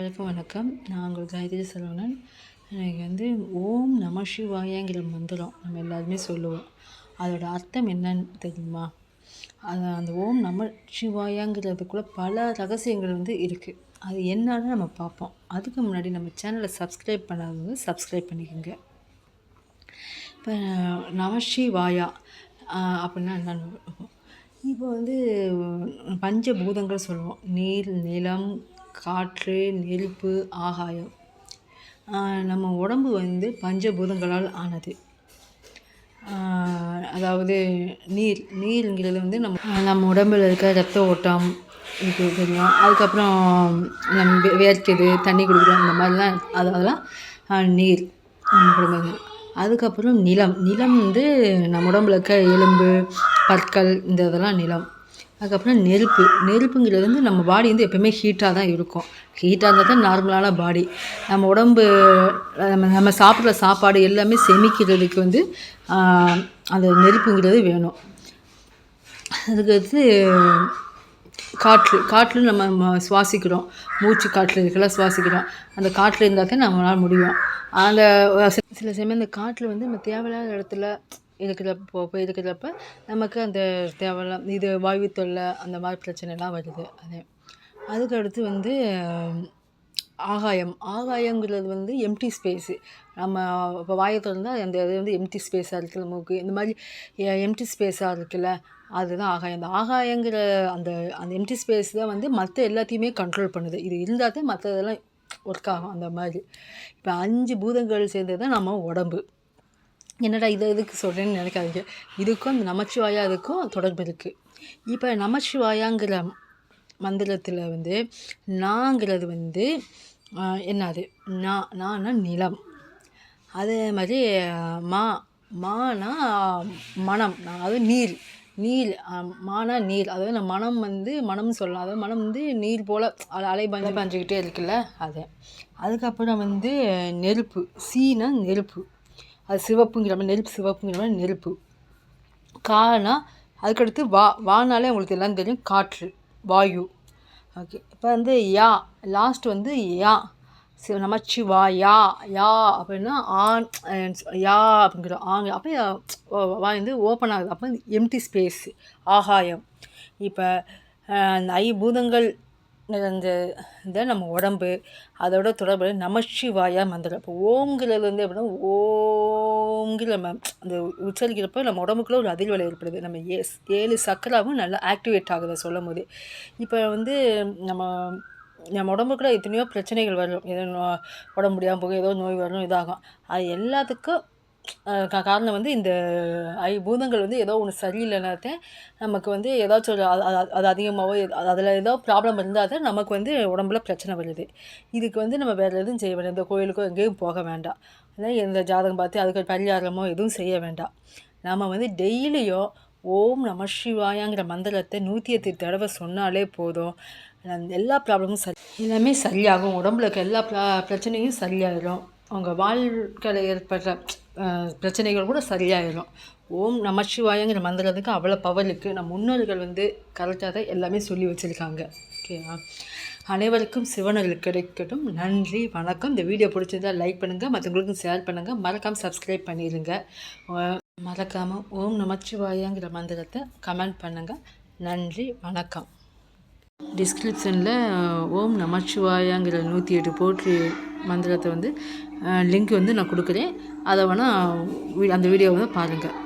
வணக்கம் வணக்கம். நான் உங்கள் காயத்ரி செல்வனன் எனக்கு வந்து ஓம் நம சிவாயங்கிற மந்திரம் நம்ம எல்லாருமே சொல்லுவோம். அதோட அர்த்தம் என்னன்னு தெரியுமா? அது அந்த ஓம் நம சிவாயங்கிறதுக்குள்ளே பல ரகசியங்கள் வந்து இருக்குது அது என்னன்னு நம்ம பார்ப்போம். அதுக்கு முன்னாடி நம்ம சேனலை சப்ஸ்கிரைப் பண்ணாதவங்க சப்ஸ்கிரைப் பண்ணிக்கோங்க. இப்போ நம சிவாயா அப்படின்னா என்னன்னு இப்போ வந்து பஞ்சபூதங்கள் சொல்லுவோம். நீர் நிலம் காற்று நெருப்பு ஆகாயம். நம்ம உடம்பு வந்து பஞ்சபூதங்களால் ஆனது. அதாவது நீர் நீருங்கிறது வந்து நம்ம நம்ம உடம்புல இருக்க ரத்த ஓட்டம் இது தெரியும். அதுக்கப்புறம் நம்ம வே- வேர்க்குது தண்ணி குடிக்கிறோம் இந்த மாதிரிலாம் அது அதெல்லாம் நீர் நம்ம குடும்பங்கள் அதுக்கப்புறம் நிலம். நிலம் வந்து நம்ம உடம்புல இருக்க எலும்பு பற்கள் இந்த இதெல்லாம் நிலம். அதுக்கப்புறம் நெருப்பு. நெருப்புங்கிறது வந்து நம்ம பாடி வந்து எப்போயுமே ஹீட்டாக தான் இருக்கும். ஹீட்டாக இருந்தால் தான் நார்மலான பாடி நம்ம உடம்பு நம்ம நம்ம சாப்பிட்ற சாப்பாடு எல்லாமே செமிக்கிறதுக்கு வந்து அந்த நெருப்புங்கிறது வேணும். அதுக்கு அடுத்து காற்று. காற்று நம்ம சுவாசிக்கிறோம். மூச்சு காற்று இதுக்கெல்லாம் சுவாசிக்கிறோம். அந்த காற்று இருந்தால் தான் நம்மளால் முடியும். அந்த சில சமயம் இந்த காற்று வந்து நம்ம தேவையில்லாத இடத்துல இருக்கிறப்போ போய் இருக்கிறப்ப நமக்கு அந்த தேவையில்லாம் இது வாய்வு தொல்லை அந்த மாதிரி பிரச்சனைலாம் வருது. அது. அதுக்கடுத்து வந்து ஆகாயம். ஆகாயங்கிறது வந்து எம்டி ஸ்பேஸு நம்ம இப்போ வாயை திறந்தால் அந்த இது வந்து எம்டி ஸ்பேஸாக இருக்குல்ல மூக்கு. இந்த மாதிரி எம்டி ஸ்பேஸாக இருக்குல்ல அதுதான் ஆகாயம். அந்த ஆகாயங்கிற அந்த அந்த எம்டி ஸ்பேஸ் தான் வந்து மற்ற எல்லாத்தையுமே கண்ட்ரோல் பண்ணுது. இது இருந்தால் தான் மற்றதெல்லாம் ஒர்க் ஆகும் அந்த மாதிரி. இப்போ அஞ்சு பூதங்கள் சேர்ந்தது தான் நம்ம உடம்பு. என்னடா இதை இதுக்கு சொல்கிறேன்னு நினைக்காதீங்க. இதுக்கும் அந்த நமச்சிவாயா இதுக்கும் தொடர்பு இருக்குது இப்போ நமச்சிவாயாங்கிற மந்திரத்தில் வந்து நாங்கிறது வந்து என்னது? நா நானா நிலம். அதே மாதிரி மா மானா மனம். அதாவது நீர். நீர் மானா நீர். அதாவது நான் மனம் வந்து மனம் சொல்லலாம் அதாவது மனம் வந்து நீர் போல் அலை பஞ்சு பாஞ்சுக்கிட்டே இருக்குல்ல அது. அதுக்கப்புறம் வந்து நெருப்பு. சீனா நெருப்பு. அது சிவப்புங்கிற மாதிரி நெருப்பு சிவப்புங்கிற மாதிரி நெருப்பு. கானா அதுக்கடுத்து வா வானாலே உங்களுக்கு எல்லாம் தெரியும் காற்று வாயு. ஓகே இப்போ வந்து யா லாஸ்ட் வந்து யா. சிவ நமச்சிவா யா யா அப்படின்னா ஆன் யா அப்படிங்கிற ஆங் அப்போ வா வந்து ஓப்பன் ஆகுது. அப்போ எம்டி ஸ்பேஸ் ஆகாயம். இப்போ அந்த பூதங்கள் நிறைஞ்ச இந்த நம்ம உடம்பு அதோட தொடர்பு நமச்சிவாயா மந்திரம். இப்போ ஓம்கிறது வந்து எப்படின்னா ஓங்கிற நம்ம அந்த உச்சரிக்கிறப்போ நம்ம உடம்புக்குள்ள ஒரு அதிர்வலை ஏற்படுது. நம்ம ஏஸ் ஏழு சக்கராவும் நல்லா ஆக்டிவேட் ஆகுது சொல்லும் போது இப்போ வந்து நம்ம நம்ம உடம்புக்குள்ளே எத்தனையோ பிரச்சனைகள் வரும். ஏதோ உடம்பு முடியாமல் போகும் ஏதோ நோய் வரும் இதாகும். அது எல்லாத்துக்கும் காரணம் வந்து இந்த ஐ பூதங்கள் வந்து ஏதோ ஒன்று சரியில்லைனாத்தேன் நமக்கு வந்து ஏதாச்சும் ஒரு அது- அதிகமாகவோ அதில் ஏதோ ப்ராப்ளம் இருந்தால் தான் நமக்கு வந்து உடம்புல பிரச்சனை வருது. இதுக்கு வந்து நம்ம வேறு எதுவும் செய்ய வேண்டாம். இந்த கோயிலுக்கோ எங்கேயும் போக வேண்டாம். அதான் எந்த ஜாதகம் பார்த்து அதுக்கு ஒரு பரிகாரமோ எதுவும் செய்ய வேண்டாம். நாம் வந்து டெய்லியும் ஓம் நம சிவாயாங்கிற மந்திரத்தை நூற்றி எட்டு தடவை சொன்னாலே போதும். எல்லா ப்ராப்ளமும் சரி எல்லாமே சரியாகும். உடம்புல இருக்க எல்லா ப்ரா பிரச்சனையும் சரியாயிடும் அவங்க வாழ்க்கையில் ஏற்படுற பிரச்சனைகள் கூட சரியாயிடும் ஓம் நமச்சிவாயங்கிற மந்திரத்துக்கு அவ்வளோ பவர் இருக்குது நம்ம முன்னோர்கள் வந்து கரெக்டாக தான் எல்லாமே சொல்லி வச்சுருக்காங்க. ஓகேவா அனைவருக்கும் சிவனர்கள் கிடைக்கட்டும். நன்றி வணக்கம். இந்த வீடியோ பிடிச்சிருந்தா லைக் பண்ணுங்கள் மற்றவங்களுக்கும் ஷேர் பண்ணுங்கள் மறக்காமல் சப்ஸ்கிரைப் பண்ணிடுங்க மறக்காமல் ஓம் நமச்சிவாயங்கிற மந்திரத்தை கமெண்ட் பண்ணுங்கள் நன்றி வணக்கம். டிஸ்கிரிப்ஷனில் ஓம் நமச்சிவாயாங்கிற நூற்றி எட்டு போற்றி மந்திரத்தை வந்து லிங்க் வந்து நான் கொடுக்குறேன். அதை வேணால் அந்த வீடியோவை வந்து பாருங்கள்